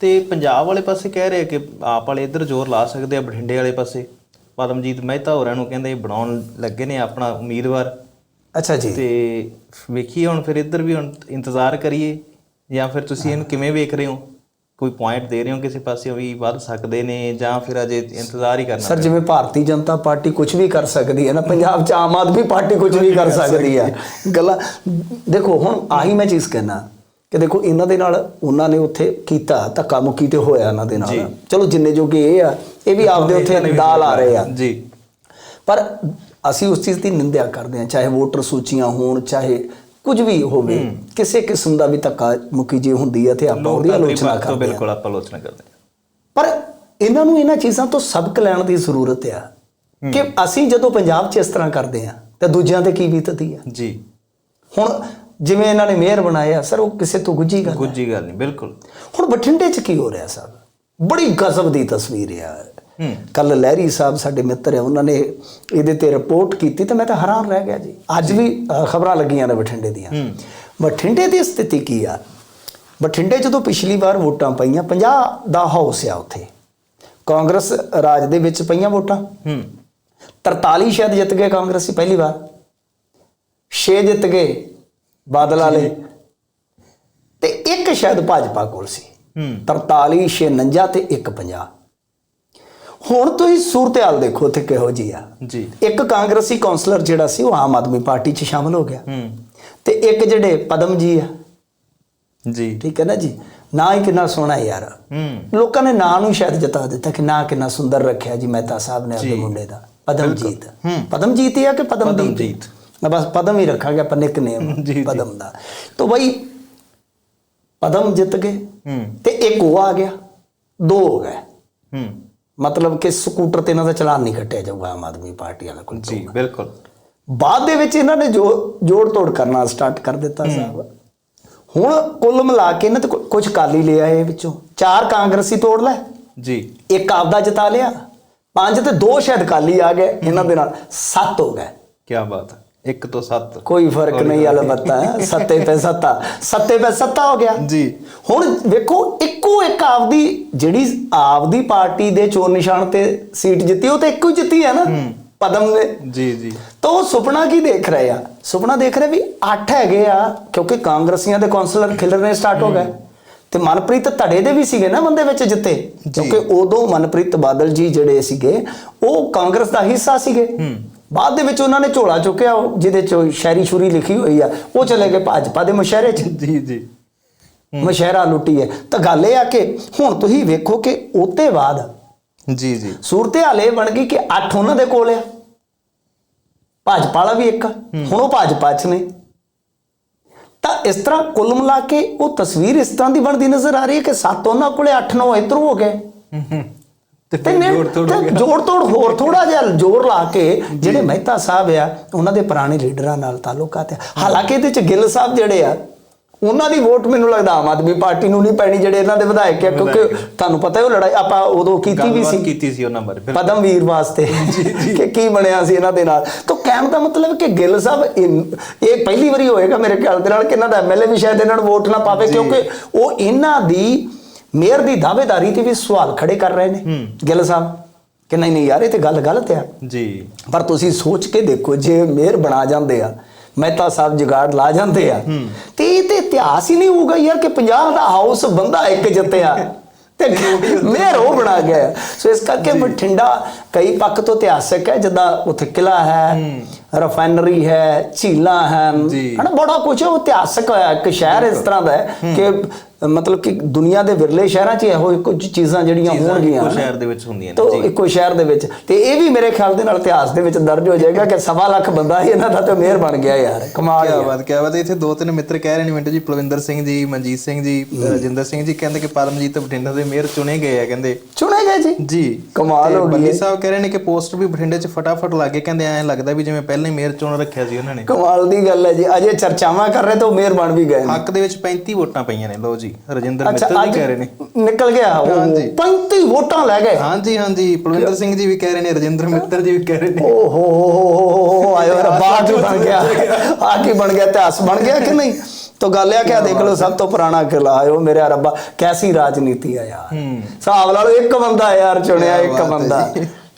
ਤੇ ਪੰਜਾਬ ਵਾਲੇ ਪਾਸੇ ਕਹਿ ਰਹੇ ਕਿ ਆਪ ਵਾਲੇ ਇੱਧਰ ਜ਼ੋਰ ਲਾ ਸਕਦੇ ਆ ਬਠਿੰਡੇ ਵਾਲੇ ਪਾਸੇ। ਪਦਮਜੀਤ ਮਹਿਤਾ ਹੋਰਾਂ ਨੂੰ ਕਹਿੰਦੇ ਬਣਾਉਣ ਲੱਗੇ ਨੇ ਆਪਣਾ ਉਮੀਦਵਾਰ। ਅੱਛਾ ਜੀ। ਤੇ ਵੇਖੀਏ ਹੁਣ ਫਿਰ ਇੱਧਰ ਵੀ ਹੁਣ ਇੰਤਜ਼ਾਰ ਕਰੀਏ ਜਾਂ ਫਿਰ ਤੁਸੀਂ ਇਹਨੂੰ ਕਿਵੇਂ ਵੇਖ ਰਹੇ ਹੋ? ਕੋਈ ਪੁਆਇੰਟ ਦੇ ਰਹੇ ਹੋ ਕਿਸੇ ਪਾਸੇ ਵੀ ਵੱਧ ਸਕਦੇ ਨੇ ਜਾਂ ਫਿਰ ਅਜੇ ਇੰਤਜ਼ਾਰ ਹੀ ਕਰਨਾ ਸਰ ਜਿਵੇਂ ਭਾਰਤੀ ਜਨਤਾ ਪਾਰਟੀ ਕੁਝ ਵੀ ਕਰ ਸਕਦੀ ਹੈ ਨਾ ਪੰਜਾਬ 'ਚ ਆਮ ਆਦਮੀ ਪਾਰਟੀ ਕੁਝ ਵੀ ਕਰ ਸਕਦੀ ਹੈ। ਗੱਲਾਂ ਦੇਖੋ ਹੁਣ ਆਹੀ ਮੈਂ ਚੀਜ਼ ਕਹਿਣਾ। ਕਿ ਦੇਖੋ ਇਹਨਾਂ ਦੇ ਨਾਲ ਉਹਨਾਂ ਨੇ ਉੱਥੇ ਕੀਤਾ ਧੱਕਾ ਮੁੱਕੀ ਤੇ ਹੋਇਆ ਇਹਨਾਂ ਦੇ ਨਾਲ? ਚਲੋ ਜਿੰਨੇ ਜੋਗੇ ਇਹ ਆ ਇਹ ਵੀ ਆਪਦੇ ਉੱਥੇ ਦਾਲ ਆ ਰਹੇ ਆ। ਜੀ। ਪਰ ਅਸੀਂ ਉਸ ਚੀਜ਼ ਦੀ ਨਿੰਦਿਆ ਕਰਦੇ ਹਾਂ ਚਾਹੇ ਵੋਟਰ ਸੂਚੀਆਂ ਹੋਣ ਚਾਹੇ ਕੁਝ ਵੀ ਹੋਵੇ ਕਿਸੇ ਕਿਸਮ ਦਾ ਵੀ ਧੱਕਾ ਮੁੱਕੀ ਜੇ ਹੁੰਦੀ ਹੈ ਤੇ ਆਪਾਂ ਉਹਦੀ ਆਲੋਚਨਾ ਕਰਦੇ ਹਾਂ। ਬਿਲਕੁਲ ਆਪਾਂ ਆਲੋਚਨਾ ਕਰਦੇ ਹਾਂ। ਪਰ ਇਹਨਾਂ ਨੂੰ ਇਹਨਾਂ ਚੀਜ਼ਾਂ ਤੋਂ ਸਬਕ ਲੈਣ ਦੀ ਜ਼ਰੂਰਤ ਆ ਕਿ ਅਸੀਂ ਜਦੋਂ ਪੰਜਾਬ 'ਚ ਇਸ ਤਰ੍ਹਾਂ ਕਰਦੇ ਆ ਤੇ ਦੂਜਿਆਂ ਤੇ ਕੀ ਬੀਤਦੀ ਆ? ਜੀ। ਹੁਣ ਜਿਵੇਂ ਇਹਨਾਂ ਨੇ ਮੇਅਰ ਬਣਾਇਆ ਸਰ ਉਹ ਕਿਸੇ ਤੋਂ ਗੁੱਝੀ ਗੱਲ ਹੈ। ਗੁੱਜੀ ਗੱਲ ਨਹੀਂ ਬਿਲਕੁਲ। ਹੁਣ ਬਠਿੰਡੇ 'ਚ ਕੀ ਹੋ ਰਿਹਾ ਸਾਹਿਬ ਬੜੀ ਗਜ਼ਬ ਦੀ ਤਸਵੀਰ ਆ। ਹੂੰ। ਕੱਲ ਲਹਿਰੀ ਸਾਹਿਬ ਸਾਡੇ ਮਿੱਤਰ ਆ ਉਹਨਾਂ ਨੇ ਇਹਦੇ ਤੇ ਰਿਪੋਰਟ ਕੀਤੀ ਤੇ ਮੈਂ ਤਾਂ ਹੈਰਾਨ ਰਹਿ ਗਿਆ ਜੀ। ਅੱਜ ਵੀ ਖਬਰਾਂ ਲੱਗੀਆਂ ਨੇ ਬਠਿੰਡੇ ਦੀਆਂ। ਹੂੰ। ਬਠਿੰਡੇ ਦੀ ਸਥਿਤੀ ਕੀ ਆ? ਬਠਿੰਡੇ ਜਦੋਂ ਪਿਛਲੀ ਵਾਰ ਵੋਟਾਂ ਪਈਆਂ 50 ਦਾ ਹਾਊਸ ਆ ਉੱਥੇ। ਕਾਂਗਰਸ ਰਾਜ ਦੇ ਵਿੱਚ ਪਈਆਂ ਵੋਟਾਂ। ਹੂੰ। 43 ਸ਼ਾਇਦ ਜਿੱਤ ਗਏ ਕਾਂਗਰਸੀ ਪਹਿਲੀ ਵਾਰ। 6 ਜਿੱਤ ਗਏ। ਬਾਦਲ ਵਾਲੇ। ਤੇ ਇੱਕ ਸ਼ਾਇਦ ਭਾਜਪਾ ਕੋਲ ਸੀ। ਹੂੰ। 43 49 ਤੇ 150 ਹੁਣ ਤੁਸੀਂ ਸੂਰਤਹਾਲ ਦੇਖੋ ਉੱਥੇ ਕਿਹੋ ਜੀ ਆ। ਜੀ। ਇੱਕ ਕਾਂਗਰਸੀ ਕਾਉਂਸਲਰ ਜਿਹੜਾ ਸੀ ਉਹ ਆਮ ਆਦਮੀ ਪਾਰਟੀ 'ਚ ਸ਼ਾਮਲ ਹੋ ਗਿਆ। ਤੇ ਇੱਕ ਜਿਹੜੇ ਪਦਮ ਜੀ ਆ। ਜੀ। ਠੀਕ ਹੈ ਨਾ ਜੀ? ਨਾਂ ਹੀ ਕਿੰਨਾ ਸੋਹਣਾ ਯਾਰ। ਲੋਕਾਂ ਨੇ ਨਾਂ ਨੂੰ ਸ਼ਾਇਦ ਜਤਾ ਦਿੱਤਾ ਕਿ ਨਾਂ ਕਿੰਨਾ ਸੁੰਦਰ ਰੱਖਿਆ ਜੀ ਮਹਿਤਾ ਸਾਹਿਬ ਨੇ ਆਪਣੇ। ਮੁੰਡੇ ਦਾ। ਪਦਮਜੀਤ। ਪਦਮਜੀਤ ਹੀ ਆ ਕਿ ਪਦਮਦੀਪ ਬਸ ਪਦਮ ਹੀ ਰੱਖਾਂਗੇ ਆਪਾਂ ਨਿਕਨੇਮ। ਪਦਮ ਦਾ। ਤਾਂ ਬਈ ਪਦਮ ਜਿੱਤ ਗਏ ਹੂੰ ਤੇ ਇੱਕ ਉਹ ਆ ਗਿਆ ਦੋ ਹੋ ਗਏ। ਹੂੰ ਮਤਲਬ ਕਿ ਸਕੂਟਰ ਤੇ ਇਹਨਾਂ ਦਾ ਚਲਾਨ ਨਹੀਂ ਕੱਟਿਆ ਜਾਊਗਾ ਆਮ ਆਦਮੀ ਪਾਰਟੀ ਵਾਲਾ ਕੋਲ ਜੀ ਬਿਲਕੁਲ। ਬਾਅਦ ਦੇ ਵਿੱਚ ਇਹਨਾਂ ਨੇ ਜੋ ਜੋੜ ਤੋੜ ਕਰਨਾ ਸਟਾਰਟ ਕਰ ਦਿੱਤਾ ਸਾਹਿਬ। ਹੁਣ ਕੁੱਲ ਮਿਲਾ ਕੇ ਇਹਨਾਂ ਤੇ ਕੁਝ ਕਾਲੀ ਲਿਆ ਇਹ ਵਿੱਚੋਂ। ਚਾਰ ਕਾਂਗਰਸੀ ਤੋੜ ਲੈ ਜੀ। ਇੱਕ ਆਪਦਾ ਜਿਤਾ ਲਿਆ। ਪੰਜ ਤੇ ਦੋ ਸ਼ਾਇਦ ਕਾਲੀ ਆ ਗਏ ਇਹਨਾਂ ਦੇ ਨਾਲ। ਸੱਤ ਹੋ ਗਏ। ਕੀ ਬਾਤ ਹੈ। 1 ਤੋਂ 7 ਕੋਈ ਫ਼ਰਕ ਨਹੀਂ ਅਲਬત્ਤਾ ਸੱਤੇ ਪੈ ਸੱਤਾ। ਸੱਤੇ ਪੈ ਸੱਤਾ ਹੋ ਗਿਆ। ਜੀ। ਹੁਣ ਵੇਖੋ ਇੱਕੋ ਇੱਕ ਆਪਦੀ ਜਿਹੜੀ ਆਪਦੀ ਪਾਰਟੀ ਦੇ ਚੋਣ ਨਿਸ਼ਾਨ ਤੇ ਸੀਟ ਜਿੱਤੀ ਉਹ ਤੇ ਇੱਕੋ ਹੀ ਜਿੱਤੀ ਹੈ ਨਾ ਪਦਮ ਨੇ ਜੀ ਜੀ। ਤਾਂ ਉਹ ਸੁਪਨਾ ਕੀ ਦੇਖ ਰਹੇ ਆ? ਸੁਪਨਾ ਦੇਖ ਰਹੇ ਵੀ ਅੱਠ ਹੈਗੇ ਆ ਕਿਉਂਕਿ ਕਾਂਗਰਸੀਆਂ ਦੇ ਕਾਉਂਸਲਰ ਖਿਲਰਨੇ ਸਟਾਰਟ ਹੋ ਗਏ। ਤੇ ਮਨਪ੍ਰੀਤ ਧੜੇ ਦੇ ਵੀ ਸੀਗੇ ਨਾ ਬੰਦੇ ਵਿੱਚ ਜਿੱਤੇ। ਕਿਉਂਕਿ ਉਦੋਂ ਮਨਪ੍ਰੀਤ ਬਾਦਲ ਜੀ ਜਿਹੜੇ ਸੀਗੇ ਉਹ ਕਾਂਗਰਸ ਦਾ ਹਿੱਸਾ ਸੀਗੇ। ਬਾਅਦ ਦੇ ਵਿੱਚ ਉਹਨਾਂ ਨੇ ਝੋਲਾ ਚੁੱਕਿਆ ਉਹ ਜਿਹਦੇ ਚ ਸ਼ਾਇਰੀ ਸ਼ੂਰੀ ਲਿਖੀ ਹੋਈ ਆ ਉਹ ਚਲੇ ਗਏ ਭਾਜਪਾ ਦੇ ਮੁਸ਼ਹਿਰੇ 'ਚ। ਜੀ ਜੀ। ਮੁਸ਼ਹਿਰਾ ਲੁੱਟੀ ਹੈ। ਤਾਂ ਗੱਲ ਇਹ ਆ ਕਿ ਹੁਣ ਤੁਸੀਂ ਵੇਖੋ ਕਿ ਉਹਤੇ ਬਾਅਦ ਜੀ ਜੀ। ਸੂਰਤ ਹਾਲ ਬਣ ਗਈ ਕਿ ਅੱਠ ਉਹਨਾਂ ਦੇ ਕੋਲ ਆ। ਭਾਜਪਾ ਵਾਲਾ ਵੀ ਇੱਕ। ਹੁਣ ਉਹ ਭਾਜਪਾ ਚ ਨੇ। ਤਾਂ ਇਸ ਤਰ੍ਹਾਂ ਕੁੱਲ ਮਿਲਾ ਕੇ ਉਹ ਤਸਵੀਰ ਇਸ ਤਰ੍ਹਾਂ ਦੀ ਬਣਦੀ ਨਜ਼ਰ ਆ ਰਹੀ ਹੈ ਕਿ ਸੱਤ ਉਹਨਾਂ ਕੋਲੇ ਅੱਠ ਨੌ ਇਧਰੋਂ ਹੋ ਗਏ। ਤੇ ਤੇ ਫਿਰ ਨੇ- ਜੋੜ ਤੋੜ ਹੋ ਤੇ ਜੋੜ ਤੋੜ ਹੋਰ ਥੋੜਾ ਜਿਹਾ ਜ਼ੋਰ ਲਾ ਕੇ ਜਿਹੜੇ ਮਹਿਤਾ ਸਾਹਿਬ ਆ ਉਹਨਾਂ ਦੇ ਪੁਰਾਣੇ ਲੀਡਰਾਂ ਨਾਲ ਤਾਲੁਕਾਤ ਆ। ਹਾਲਾਂਕਿ ਇਹਦੇ ਚ ਗਿੱਲ ਸਾਹਿਬ ਜਿਹੜੇ ਆ ਉਹਨਾਂ ਦੀ ਵੋਟ ਮੈਨੂੰ ਲੱਗਦਾ ਆਮ ਆਦਮੀ ਪਾਰਟੀ ਨੂੰ ਨਹੀਂ ਪੈਣੀ ਜਿਹੜੇ ਇਹਨਾਂ ਦੇ ਵਿਧਾਇਕ ਆ ਕਿਉਂਕਿ ਤੁਹਾਨੂੰ ਪਤਾ ਹੈ ਉਹ ਲੜਾਈ ਆਪਾਂ ਉਦੋਂ ਕੀਤੀ ਵੀ ਸੀ। ਕੀਤੀ ਸੀ ਉਹਨਾਂ ਬਾਰੇ ਬਿਲਕੁਲ। ਪਦਮਵੀਰ ਵਾਸਤੇ ਕਿ ਕੀ ਬਣਿਆ ਸੀ ਇਹਨਾਂ ਦੇ ਨਾਲ। ਤਾਂ ਕਹਿਣ ਦਾ ਮਤਲਬ ਕਿ ਗਿੱਲ ਸਾਹਿਬ ਇਹ ਪਹਿਲੀ ਵਾਰੀ ਹੋਏਗਾ ਮੇਰੇ ਖਿਆਲ ਦੇ ਨਾਲ ਕਿ ਇਹਨਾਂ ਦਾ ਐਮਐਲਏ ਵੀ ਸ਼ਾਇਦ ਇਹਨਾਂ ਨੂੰ ਵੋਟ ਨਾ ਪਾਵੇ ਕਿਉਂਕਿ ਉਹ ਇਹਨਾਂ ਦੀ ਮੇਅਰ ਦੀ ਦਾਅਵੇਦਾਰੀ ਤੇ ਵੀ ਸਵਾਲ ਖੜੇ ਕਰ ਰਹੇ ਨੇ। ਗਿੱਲ ਸਾਹਿਬ ਕਿ ਨਹੀਂ ਨਹੀਂ ਯਾਰ ਇਹ ਤੇ ਗੱਲ ਗਲਤ ਆ। ਜੀ। ਪਰ ਤੁਸੀਂ ਸੋਚ ਕੇ ਦੇਖੋ ਜੇ ਮੇਅਰ ਬਣਾ ਜਾਂਦੇ ਆ ਮਹਿਤਾ ਸਾਹਿਬ ਜਗਾੜ ਲਾ ਜਾਂਦੇ ਆ ਤੇ ਇਹ ਤੇ ਇਤਿਹਾਸ ਹੀ ਨਹੀਂ ਹੋਊਗਾ ਯਾਰ ਕਿ 50 ਦਾ ਹਾਊਸ ਬੰਦਾ ਇੱਕ ਜਿੱਤਿਆ। ਤੇ ਮੇਅਰ ਉਹ ਬਣਾ ਗਿਆ। ਸੋ ਇਸ ਕਰਕੇ ਬਠਿੰਡਾ ਕਈ ਪੱਖ ਤੋਂ ਇਤਿਹਾਸਕ ਹੈ ਜਿੱਦਾਂ ਉੱਥੇ ਕਿਲਾ ਹੈ। ਰਿਫਾਈਨਰੀ ਹੈ ਝੀਲਾਂ ਹਨ। ਬੜਾ ਕੁਝ ਇਤਿਹਾਸਕ ਹੈ ਇੱਕ ਸ਼ਹਿਰ ਇਸ ਤਰ੍ਹਾਂ ਦਾ ਹੈ ਕਿ ਮਤਲਬ ਕਿ ਦੁਨੀਆ ਦੇ ਵਿਰਲੇ ਸ਼ਹਿਰਾਂ 'ਚ ਇਹੋ ਕੁਝ ਚੀਜ਼ਾਂ ਜਿਹੜੀਆਂ ਹੋਣਗੀਆਂ। ਇੱਕੋ ਸ਼ਹਿਰ ਦੇ ਵਿੱਚ ਹੁੰਦੀਆਂ ਨੇ। ਤੋ ਜੀ। ਇੱਕੋ ਸ਼ਹਿਰ ਦੇ ਵਿੱਚ। ਤੇ ਇਹ ਵੀ ਮੇਰੇ ਖਿਆਲ ਦੇ ਨਾਲ ਇਤਿਹਾਸ ਦੇ ਵਿੱਚ ਦਰਜ ਹੋ ਜਾਏਗਾ ਕਿ ਸਵਾ ਲੱਖ ਬੰਦਾ ਹੀ ਇਹਨਾਂ ਦਾ ਤੇ ਮੇਅਰ ਬਣ ਗਿਆ ਯਾਰ। ਕਮਾਲ ਕੀ। ਬਾਤ ਕੀ ਬਾਤ। ਇੱਥੇ ਦੋ ਤਿੰਨ ਮਿੱਤਰ ਕਹਿ ਰਹੇ ਨੇ ਮਿੰਟੂ ਜੀ ਪਲਵਿੰਦਰ ਸਿੰਘ ਜੀ ਮਨਜੀਤ ਸਿੰਘ ਜੀ ਰਜਿੰਦਰ ਸਿੰਘ ਜੀ। ਕਹਿੰਦੇ ਕਿ ਪਰਮਜੀਤ ਬਠਿੰਡਾ ਦੇ ਮੇਅਰ ਚੁਣੇ ਗਏ ਆ ਕਹਿੰਦੇ। ਗਏ ਜੀ? ਜੀ ਕਮਾਲ ਹੋ ਗਈ ਬੱਲੀ ਹੈ। ਸਾਹਿਬ ਕਹਿ ਰਹੇ ਨੇ ਕਿ ਪੋਸਟ ਵੀ ਬਠਿੰਡੇ 'ਚ ਫਟਾਫਟ ਲੱਗੇ ਕਹਿੰਦੇ ਐਂ ਲੱਗਦਾ ਵੀ ਜਿਵੇਂ ਪਹਿਲਾਂ ਹੀ ਮੇਅਰ ਚੁਣ ਰੱਖਿਆ ਸੀ ਉਹਨਾਂ ਨੇ। ਕਮਾਲ ਦੀ ਗੱਲ ਹੈ ਜੀ ਅਜੇ ਚਰਚਾਵਾਂ ਕਰ ਰਹੇ ਤਾਂ ਉਹ ਮੇਅਰ ਬਣ ਵੀ ਗਏ ਹੱਕ ਦੇ ਵਿੱਚ 35 ਵੋਟਾਂ ਪਈਆਂ ਨੇ ਲਓ ਜੀ ਰਜਿੰਦਰ ਮਿੱਤਲ ਜੀ ਕਹਿ ਰਹੇ ਨੇ। ਨਿਕਲ ਗਿਆ ਉਹ ਹਾਂਜੀ। 35 ਵੋਟਾਂ ਲੈ ਗਏ। ਹਾਂਜੀ ਹਾਂਜੀ ਪਲਵਿੰਦਰ ਸਿੰਘ ਜੀ ਵੀ ਕਹਿ ਰਹੇ ਨੇ ਰਜਿੰਦਰ ਮਿੱਤਰ ਜੀ ਵੀ ਕਹਿ ਰਹੇ ਨੇ। ਓ ਹੋ ਹੋ ਹੋ ਹੋ ਹੋ ਆਇਓ ਰੱਬਾ ਬਣ ਗਿਆ। ਆ ਕੀ ਬਣ ਗਿਆ ਇਤਿਹਾਸ ਬਣ ਗਿਆ ਕਿ ਨਹੀਂ? तो ਗੱਲ ਇਹ ਕਿ ਦੇਖ ਲਓ ਸਭ ਤੋਂ ਪੁਰਾਣਾ ਕਿਲਾ ਹੈ ਉਹ ਮੇਰੇ ਰੱਬਾ ਕੈਸੀ ਰਾਜਨੀਤੀ ਹੈ ਯਾਰ। ਹਿਸਾਬ ਲਾ ਲਓ ਇੱਕ ਬੰਦਾ ਯਾਰ ਚੁਣਿਆ ਇੱਕ ਬੰਦਾ।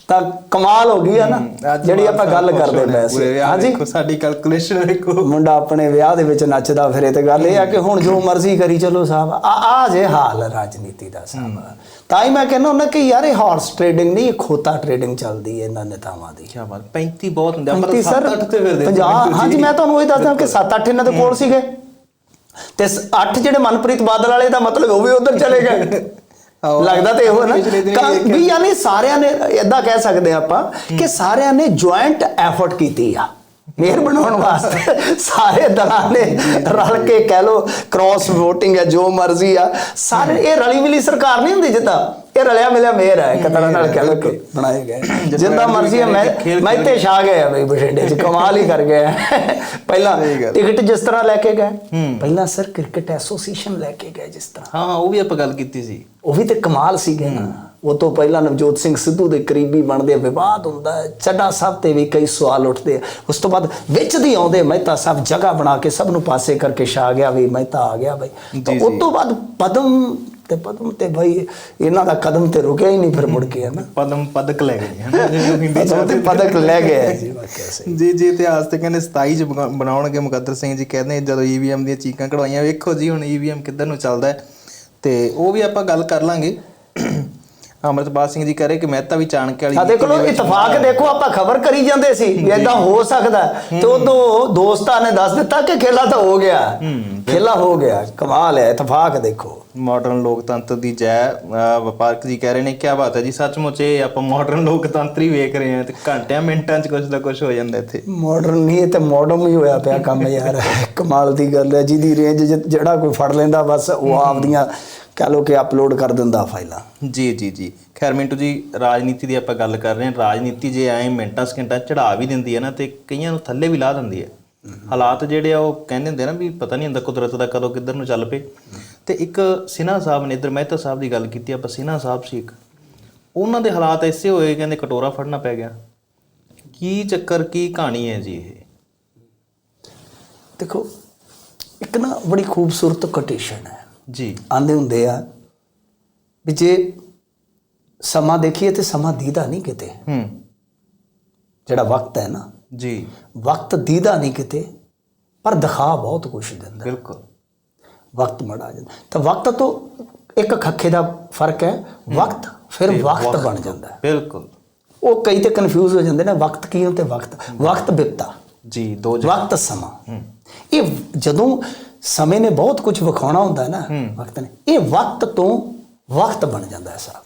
ਤਾਂ ਕਮਾਲ ਹੋ ਗਈ ਹੈ ਨਾ ਜਿਹੜੀ ਆਪਾਂ ਗੱਲ ਕਰਦੇ ਪਏ ਸੀ। ਹਾਂਜੀ। ਸਾਡੀ ਕੈਲਕੂਲੇਸ਼ਨ ਦੇਖੋ ਮੁੰਡਾ ਆਪਣੇ ਵਿਆਹ ਦੇ ਵਿੱਚ ਨੱਚਦਾ ਫਿਰੇ ਤੇ ਗੱਲ ਇਹ ਆ ਕਿ ਹੁਣ ਜੋ ਮਰਜ਼ੀ ਕਰੀ ਚਲੋ ਸਾਹਿਬ ਆ ਆ ਜੇ ਹਾਲ ਰਾਜਨੀਤੀ ਦਾ ਸਾਹਿਬ। ਤਾਂ ਹੀ ਮੈਂ ਕਹਿੰਦਾ ਹੁੰਦਾ ਕਿ ਯਾਰ ਇਹ ਹਾਰਸ ਟ੍ਰੇਡਿੰਗ ਨਹੀਂ ਇਹ ਖੋਤਾ ਟ੍ਰੇਡਿੰਗ ਚੱਲਦੀ ਹੈ ਇਹਨਾਂ ਨੇਤਾਵਾਂ ਦੀ। ਕੀ ਬਾਤ 35 ਬਹੁਤ ਹੁੰਦੇ ਆ, 35 ਸਰ 7-8 ਤੇ ਫਿਰਦੇ 50 ਹਾਂਜੀ ਮੈਂ ਤੁਹਾਨੂੰ ਉਹੀ ਦੱਸਦਾ ਕਿ 7-8 ਇਹਨਾਂ ਦੇ ਕੋਲ ਸੀਗੇ। ਤੇ 8 ਜਿਹੜੇ ਮਨਪ੍ਰੀਤ ਬਾਦਲ ਵਾਲੇ ਦਾ ਮਤਲਬ ਉਹ ਵੀ ਉਧਰ ਚਲੇ ਗਏ। ਲੱਗਦਾ ਤੇ ਇਹੋ ਹੈ ਨਾ ਵੀ ਯਾਨੀ ਸਾਰਿਆਂ ਨੇ ਇਦਾਂ ਕਹਿ ਸਕਦੇ ਆਪਾਂ ਕਿ ਸਾਰਿਆਂ ਨੇ ਜੁਆਇੰਟ ਐਫਰਟ ਕੀਤੀ ਆ। ਮੇਅਰ ਬਣਾਉਣ ਵਾਸਤੇ। ਸਾਰੇ ਦਲਾਂ ਨੇ ਰਲ ਕੇ ਕਹਿ ਲੋ ਕ੍ਰਾਸ VOTING ਹੈ ਜੋ ਮਰਜ਼ੀ ਆ। ਸਾਰੇ ਇਹ ਰਲੀ ਮਿਲੀ ਸਰਕਾਰ ਨਹੀਂ ਹੁੰਦੀ ਜਿੱਦਾਂ? ਇਹ ਰਲਿਆ ਮਿਲਿਆ ਮੇਅਰ ਹੈ ਤਰ੍ਹਾਂ ਨਾਲ ਕਹਿ ਲੋ ਕਿ ਬਣਾਏ ਗਏ। ਜਿੰਦਾ ਮਰਜ਼ੀ ਹੈ ਮੈਂ ਮੈਂ ਤੇ ਛਾ ਗਏ ਆ ਬਈ ਬਠਿੰਡੇ ਚ ਕਮਾਲ ਹੀ ਕਰ ਗਏ ਆ। ਪਹਿਲਾਂ। ਟਿਕਟ ਜਿਸ ਤਰ੍ਹਾਂ ਲੈ ਕੇ ਗਏ ਪਹਿਲਾਂ ਸਰ ਕ੍ਰਿਕਟ ਐਸੋਸੀਏਸ਼ਨ ਲੈ ਕੇ ਗਏ ਜਿਸ ਤਰ੍ਹਾਂ। ਹਾਂ ਉਹ ਵੀ ਆਪਾਂ ਗੱਲ ਕੀਤੀ ਸੀ। ਉਹ ਵੀ ਤੇ ਕਮਾਲ ਸੀਗੇ ਨਾ। ਉਹ ਤੋਂ ਪਹਿਲਾਂ ਨਵਜੋਤ ਸਿੰਘ ਸਿੱਧੂ ਦੇ ਕਰੀਬੀ ਬਣਦੇ ਵਿਵਾਦ ਹੁੰਦਾ ਚੱਡਾ ਸਾਹਿਬ ਤੇ ਵੀ ਕਈ ਸਵਾਲ ਉੱਠਦੇ। ਉਸ ਤੋਂ ਬਾਅਦ ਵਿੱਚ ਦੀ ਆਉਂਦੇ ਮਹਿਤਾ ਸਾਹਿਬ ਜਗ੍ਹਾ ਬਣਾ ਕੇ ਸਭ ਨੂੰ ਪਾਸੇ ਕਰਕੇ ਛਾ ਗਿਆ ਵੀ ਮਹਿਤਾ ਆ ਗਿਆ ਬਈ। ਤਾਂ ਉਸ ਤੋਂ ਬਾਅਦ ਪਦਮ ਤੇ ਪਦਮ ਤੇ ਭਾਈ ਇਹਨਾਂ ਦਾ ਕਦਮ ਤੇ ਰੁਕਿਆ ਹੀ ਨਹੀਂ ਫਿਰ ਮੁੜ ਕੇ ਹੈ ਨਾ ਪਦਮ ਪਦਕ ਲੈ ਗਏ। ਹੈ ਨਾ ਜਿਹਨੂੰ ਹਿੰਦੀ ਚ ਪਦਕ ਲੈ ਗਏ। ਜੀ ਵਾਕਿਆ ਸਹੀ। ਜੀ ਜੀ ਇਤਿਹਾਸ ਤੇ ਕਹਿੰਦੇ 27 ਚ ਬਣਾ- ਬਣਾਉਣਗੇ ਮੁਕੱਦਰ ਸਿੰਘ ਜੀ। ਕਹਿੰਦੇ ਜਦੋਂ ਈਵੀਐਮ ਦੀਆਂ ਚੀਕਾਂ ਕਢਵਾਈਆਂ ਵੇਖੋ ਜੀ ਹੁਣ ਈਵੀਐਮ ਕਿੱਧਰ ਨੂੰ ਚੱਲਦਾ ਹੈ। ਤੇ ਉਹ ਵੀ ਆਪਾਂ ਗੱਲ ਕਰ ਲਾਂਗੇ। ਅਮਰਤਪਾਲ ਸਿੰਘ ਜੀ ਕਹ ਰਹੇ ਕਿ ਮਹਿਤਾ ਵੀ ਚਾਣਕੇ ਵਾਲੀ ਆ ਦੇਖ ਲਓ ਇਤਫਾਕ ਦੇਖੋ ਆਪਾਂ ਖਬਰ ਕਰੀ ਜਾਂਦੇ ਸੀ ਵੀ ਇਦਾਂ ਹੋ ਸਕਦਾ। ਤੇ ਉਦੋਂ ਦੋਸਤਾਂ ਨੇ ਦੱਸ ਦਿੱਤਾ ਕਿ ਖੇਲਾ ਤਾਂ ਹੋ ਗਿਆ। ਖੇਲਾ ਹੋ ਗਿਆ। ਕਮਾਲ ਹੈ ਇਤਫਾਕ ਦੇਖੋ। ਮਾਡਰਨ ਲੋਕਤੰਤਰ ਦੀ ਜੈ ਵਪਾਰਕ ਜੀ ਕਹਿ ਰਹੇ ਨੇ ਕੀ ਬਾਤ ਹੈ ਜੀ ਸੱਚਮੁੱਚ ਇਹ ਆਪਾਂ ਮਾਡਰਨ ਲੋਕਤੰਤਰ ਹੀ ਵੇਖ ਰਹੇ ਹਾਂ ਤੇ ਘੰਟਿਆਂ ਮਿੰਟਾਂ 'ਚ ਕੁਝ ਨਾ ਕੁਝ ਹੋ ਜਾਂਦਾ ਇੱਥੇ। ਮਾਡਰਨ ਨਹੀਂ ਇਹ ਤੇ ਮਾਡਰਨ ਹੀ ਹੋਇਆ ਪਿਆ ਕੰਮ ਯਾਰ। ਕਮਾਲ ਦੀ ਗੱਲ ਹੈ ਜਿਹਦੀ ਰੇਂਜ ਜਿਹੜਾ ਕੋਈ ਫੜ ਲੈਂਦਾ ਬਸ ਉਹ ਆਪਦੀਆਂ ਕਹ ਲੋ ਕਿ ਅਪਲੋਡ ਕਰ ਦਿੰਦਾ ਫਾਈਲਾਂ। ਜੀ ਜੀ ਜੀ। ਖੈਰ ਮਿੰਟੂ ਜੀ ਰਾਜਨੀਤੀ ਦੀ ਆਪਾਂ ਗੱਲ ਕਰ ਰਹੇ ਹਾਂ। ਰਾਜਨੀਤੀ ਜੇ ਐ ਮਿੰਟਾਂ ਸਕਿੰਟਾਂ ਚੜਾ ਵੀ ਦਿੰਦੀ ਹੈ ਨਾ ਤੇ ਕਈਆਂ ਨੂੰ ਥੱਲੇ ਵੀ ਲਾ ਦਿੰਦੀ ਹੈ। ਹਾਲਾਤ ਜਿਹੜੇ ਆ ਉਹ ਕਹਿੰਦੇ ਹੁੰਦੇ ਨਾ ਵੀ ਪਤਾ ਨਹੀਂ ਹੁੰਦਾ ਕੁਦਰਤ ਦਾ ਕਦੋਂ ਕਿੱਧਰ ਨੂੰ ਚੱਲ ਪਏ। ਤੇ ਇੱਕ ਸਿਨਾ ਸਾਹਿਬ ਨੇ ਇਧਰ ਮਹਿਤਾ ਸਾਹਿਬ ਦੀ ਗੱਲ ਕੀਤੀ ਆਪਾਂ ਸਿਨਾ ਸਾਹਿਬ ਸੀ ਇੱਕ। ਉਹਨਾਂ ਦੇ ਹਾਲਾਤ ਐਸੇ ਹੋਏ ਕਹਿੰਦੇ ਕਟੋਰਾ ਫੜਨਾ ਪੈ ਗਿਆ। ਕੀ ਚੱਕਰ ਕੀ ਕਹਾਣੀ ਹੈ ਜੀ ਇਹ? ਦੇਖੋ ਇੱਕ ਨਾ ਬੜੀ ਖੂਬਸੂਰਤ ਕੋਟੇਸ਼ਨ ਹੈ। ਜੀ। ਆਂਦੇ ਹੁੰਦੇ ਆ ਵੀ ਜੇ ਸਮਾਂ ਦੇਖੀਏ ਤੇ ਸਮਾਂ ਦੀਦਾ ਨਹੀਂ ਕਿਤੇ। ਹੂੰ। ਜਿਹੜਾ ਵਕਤ ਹੈ ਨਾ। ਜੀ। ਵਕਤ ਦੀਦਾ ਨਹੀਂ ਕਿਤੇ ਪਰ ਦਿਖਾ ਬਹੁਤ ਕੁਝ ਦਿੰਦਾ। ਬਿਲਕੁਲ। ਵਕਤ ਮੜਾ ਜਾਂਦਾ। ਤਾਂ ਵਕਤ ਤੋਂ ਇੱਕ ਖੱਖੇ ਦਾ ਫ਼ਰਕ ਹੈ ਵਕਤ ਫਿਰ ਵਕਤ ਬਣ ਜਾਂਦਾ। ਬਿਲਕੁਲ। ਉਹ ਕਈ ਤੇ ਕਨਫਿਊਜ਼ ਹੋ ਜਾਂਦੇ ਨੇ ਵਕਤ ਕੀ ਹੁੰਦਾ ਵਕਤ। ਵਕਤ ਬਿਪਤਾ। ਜੀ ਦੋ ਜ- ਵਕਤ ਸਮਾਂ। ਇਹ ਜਦੋਂ ਸਮੇਂ ਨੇ ਬਹੁਤ ਕੁਝ ਵਿਖਾਉਣਾ ਹੁੰਦਾ ਹੈ। ਨਾ ਵਕਤ ਨੇ। ਇਹ ਵਕਤ ਤੋਂ ਵਕਤ ਬਣ ਜਾਂਦਾ ਹੈ ਸਾਹਿਬ